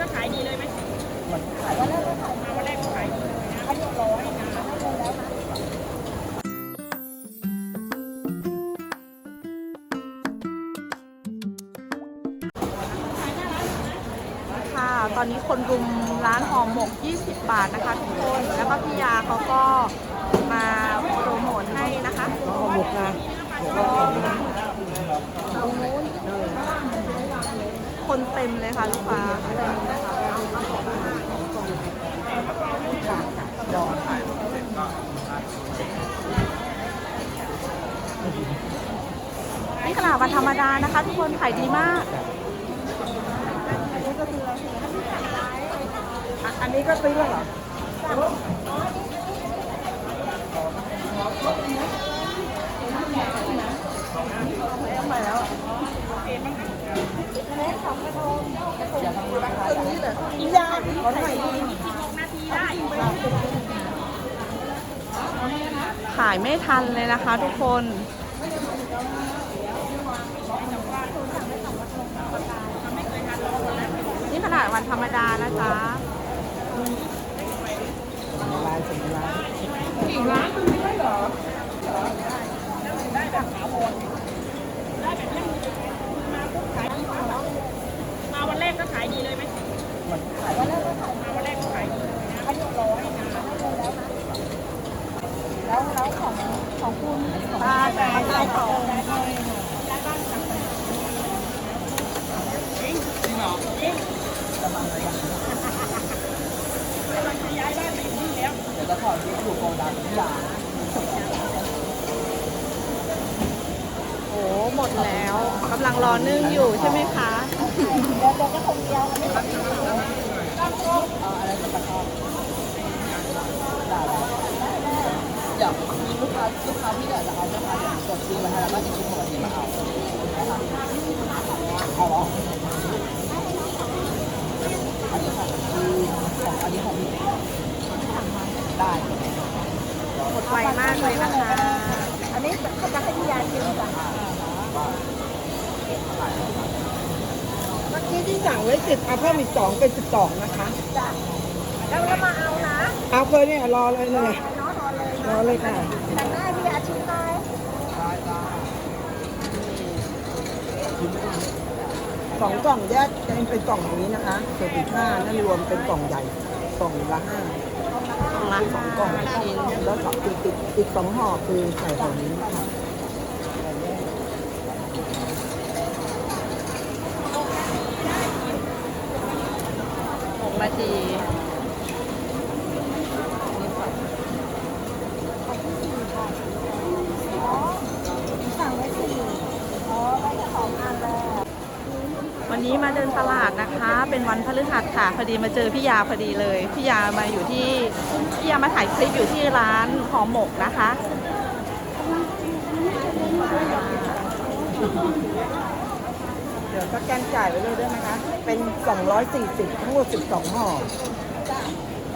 มาวันแรกก็ขายดีเลยไหมมาวันแรกก็ขายดีเลยนะเรียบร้อยนะค่ะตอนนี้คนรุมร้านห่อหมก 20 บาทนะคะทุกคน แล้วก็พี่ยาเขาก็มาโปรโมทให้นะคะห่อหมกนะค นเต็มเลยค่ะลูกค้าเต็มเลยค่ะนี่ขนาดวันธรรมดานะคะ ทุกคนขายดีมาก อันนี้ก็ซื้อเหรอ ยากขอหน่อยขายไม่ทันเลยนะคะทุกคนนี่ขนาดวันธรรมดานะจ๊ะลายสมลายอีกร้านนึงไม่ได้เหรอได้แบบถาวรได้แบบยั่งยืนมาปุ๊บขายดีมาวันแรกก็ขายดีเลยไหมมาวันแรกก็ขายดีเลยนะเรียบร้อยนะ แล้วแล้วของของคุณตาแต่ลายของกำลังจะย้ายบ้านไปอยู่นี่แล้วเดี๋ยวจะขอที่อยู่โกดังที่ร้านโอ้หมดแล้วกำลังรอนึ่งอยู่ใช่ไหมคะเดี๋ยวเดี๋ยวจะคงเดียวอันนี้เอาอะไรจะตะกอนได้เดี๋ยวมีลูกค้าลูกค้าที่เดี๋ยวจะเอาจะพาเดี๋ยวกด ซื้อมาให้แล้วก็จะคิดหัวที่มาเอาเอาเหรออันนี้ของของอันนี้ของพี่ได้หมดไวมากเลยนะคะ อันนี้เขาจะให้พี่ยาชิมจ้ะเมื่อกี้ที่สั่งไว้สิบเอาเพิ่มอีกสองเป็นสิบสองนะคะจ้ะแล้วก็มาเอานะ เอาเลยเนี่ยรอเลยเลยรอเลยค่ะแต่หน้าพี่ยาชิมไหม สองกล่องแยกจะเป็นกล่องอย่างนี้นะคะส่วนอีกห้านั่นรวมเป็นกล่องใหญ่กล่องละห้าของร้านสองกล่องแล้วสองอีกอีกอีกสองห่อคือใส่ห่อนี้ค่ะ หกนาที สั่งไว้สี่อ๋อได้แค่สองอันแล้ว วันนี้มาเดินตลาดนะคะ เป็นวันพฤหัสค่ะพอดีมาเจอพี่ยาพอดีเลยพี่ยามาอยู่ที่พี่ยามาถ่ายคลิปอยู่ที่ร้านห่อหมกนะคะ เดี๋ยวสแกนจ่ายไว้เลยได้ไหมคะ เป็น 240 ทั้งหมด 12ห่อ240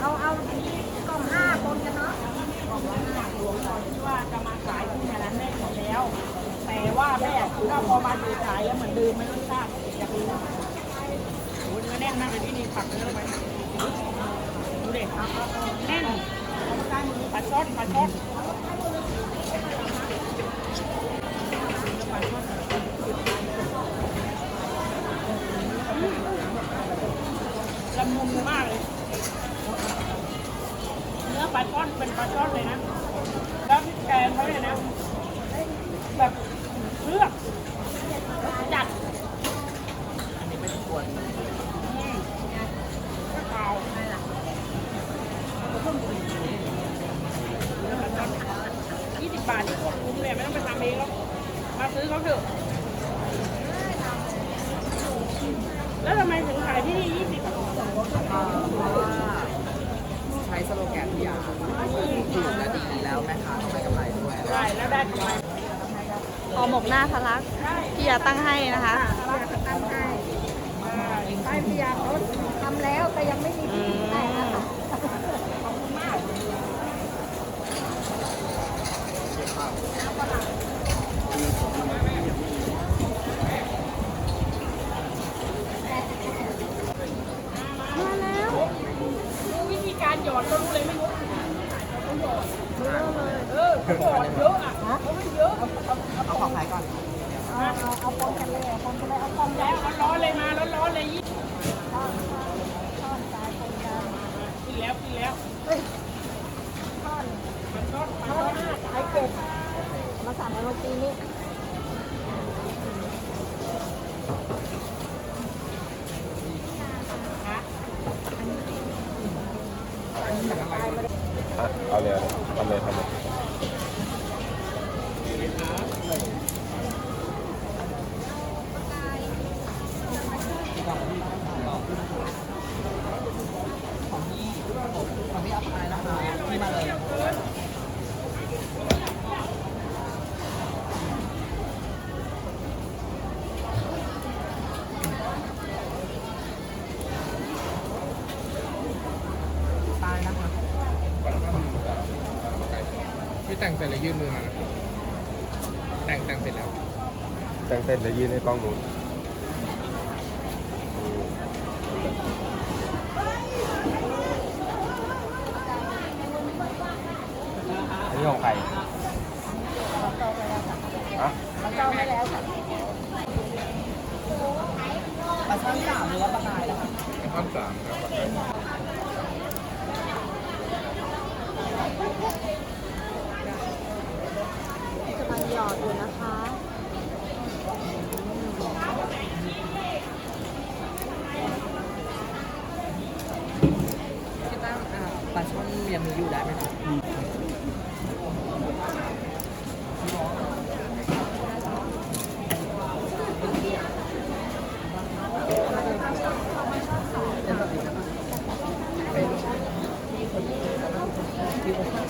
เอาเอากล่องห้าคนกันเนาะกล่องละห้ารวมตอนที่ว่า แล้ว แต่ว่าแม่ก็พอมาดูสายแล้วเหมือนเดิมไม่รู้ทราบอยากรู้โอ้ยเนื้อแน่นมากเลยที่นี่ผักเยอลงไปดูเด็กแน่นปลาช่อนปลาช่อนละมุนมากเลย เนื้อปลาช่อนเป็นปลาช่อนเลยนะ แล้วพริกแกงเขาเนี่ยนะ แบบเลือกจัดอันนี้ไม่ควรอืมก็ขาวยี่สิ บบาทนี่โคตรคุ้มเลยไม่ต้องไปทำเองหรอกมาซื้อเขาเถอะ แล้วทำไมถึงขายที่นี่ยี่สิบใช้สโลแกนที่ยาถูกและดีแล้วแม่ค้าทำไมกำไรด้วยได้แล้วได้กำไรห่อหมกหน้าทะลักพี่ยาตั้งให้นะคะตั้งให้ป้ายพิยาเขาทำแล้วแต่ยังไม่มี อืม หยอดก็รู้เลยไม่รู้เขาหยอด เยอะเลย เออ เขาหยอดเยอะอะเยอะเอาของขายก่อนเอาเอาเอาปนกันเลยเอาปนกันเลยเอาปนแล้วร้อนเลยมาร้อนๆเลยยี่กินแล้วกินแล้วทอดมันทอดมันทอดขายเก็บมาสั่งในโรตีนี้เอาเลยทำเลยทำเลย ของพี่ของพี่เอาขายนะคะพี่มาเลยตายนะคะ พี่แต่ งเสร็จแล้วยื่นมือมานะแต่งแต่งเสร็จแล้ว แต่งเสร็จแล้วยื่นให้กล้องดูอันนี้ของใครอะมันเจ้าไม่แล้วค่ะปลาช่อนสามหรือว่าปลากายนะคะข้อสามครับ กำลังหยอดอยู่นะคะ พี่ตั้งอ่าปลาช่อน ยังมีอยู่ได้ไหมครับผม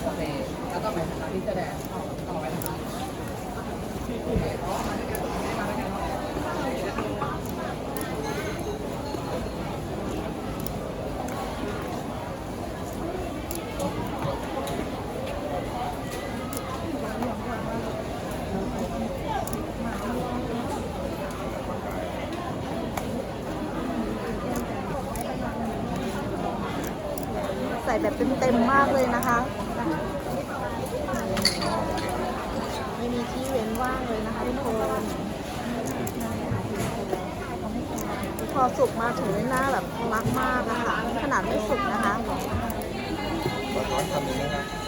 ทำเองแล้วก็ไปทำที่แสดงต่อไปนะครับ ใส่แบบเต็มๆมากเลยนะคะ ไม่มีที่เว้นว่างเลยนะคะทุกคนพอสุกมาถึงหน้าแบบรักมากนะคะ ขนาดไม่สุกนะคะขอโทำนึงนะครับ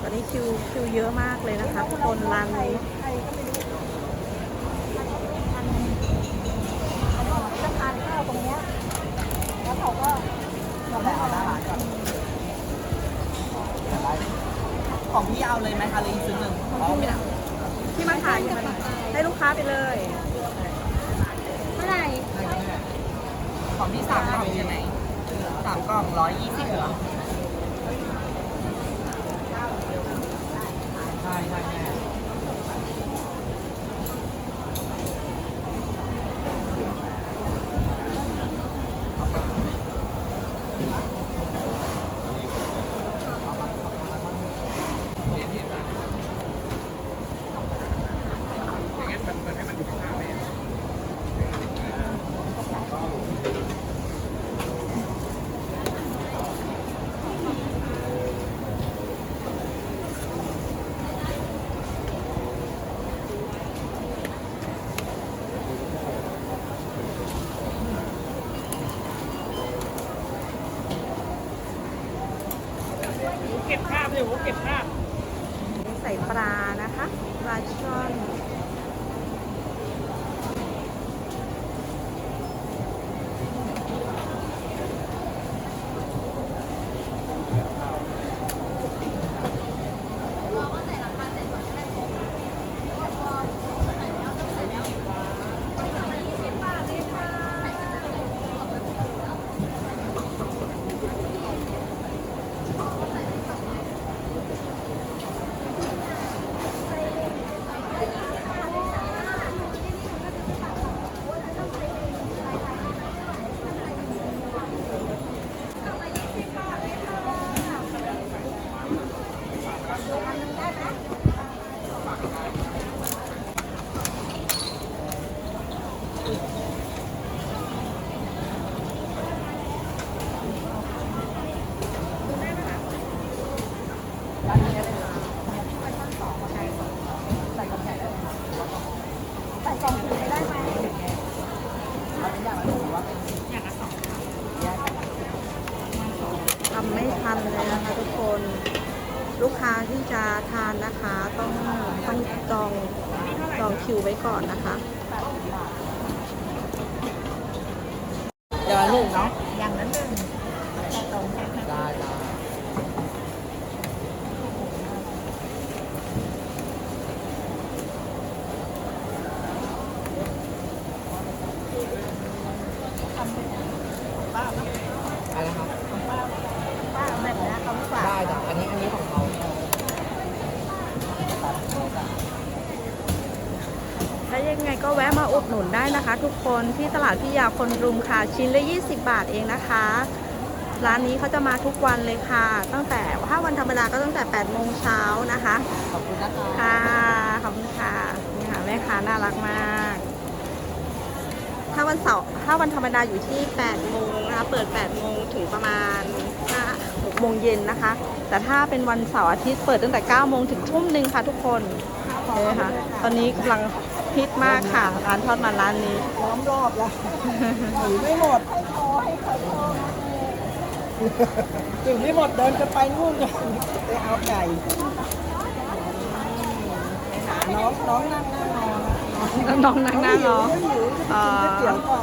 ตอนนี้คิวคิวเยอะมากเลย นร้านนี้จะทานข้าวตรงนี้แล้วเขาก็เราไปเอาหน้าร้าของพี่เอาเลยไหมคะหรืออีกซื้อหนึ่งที่มาขายให้ลูกค้าไปเลยเท่าไหร่ของพี่สามกล่องใช่ไหมสามกล่องร้อยยี่สิบเหรอใช่ใช่แม่ อย่างงั้นมันมันให้มันอยู่ข้างๆเลย เก็บ ภาพเลยผมเก็บภาพ ใส่ปลานะคะ ปลาช่อนำไม่ทันเลยนะคะทุกคน ลูกค้าที่จะทานนะคะต้องต้องจองจองคิวไว้ก่อนนะคะเดี๋ยวลูกเนาะอย่างนั้นเลย ดหนุนได้นะคะ ทุกคนที่ตลาดพิยาคนรุมค่ะ ชิ้นละ 20 บาทเองนะคะ ร้านนี้เขาจะมาทุกวันเลยค่ะ ตั้งแต่ถ้าวันธรรมดาก็ตั้งแต่8โมงเช้านะคะ ขอบคุณนะคะค่ะขอบคุณค่ะนี่ค่ะแม่ค้าน่ารักมาก ถ้าวันเสาร์ถ้าวันธรรมดาอยู่ที่8โมงนะคะเปิด8โมงถึงประมาณ5 6โมงเย็นนะคะ แต่ถ้าเป็นวันเสาร์อาทิตย์เปิดตั้งแต่9โมงถึงทุ่มหนึ่งค่ะทุกคนเห็นไหมคะตอนนี้กำลัง ฮิตมากค่ะ ร้านทอดมันร้านนี้ล้อมรอบแล้วหนีไม่หมดให้พอให้ใครพอถึงไม่หมดเดินจะไปนู่นเลยไปเอาไก่น้องน้องนั่งนั่งรอน้องนั่งนั่งรอหิวหิวจะไปกินก๋วยเตี๋ยวต่อ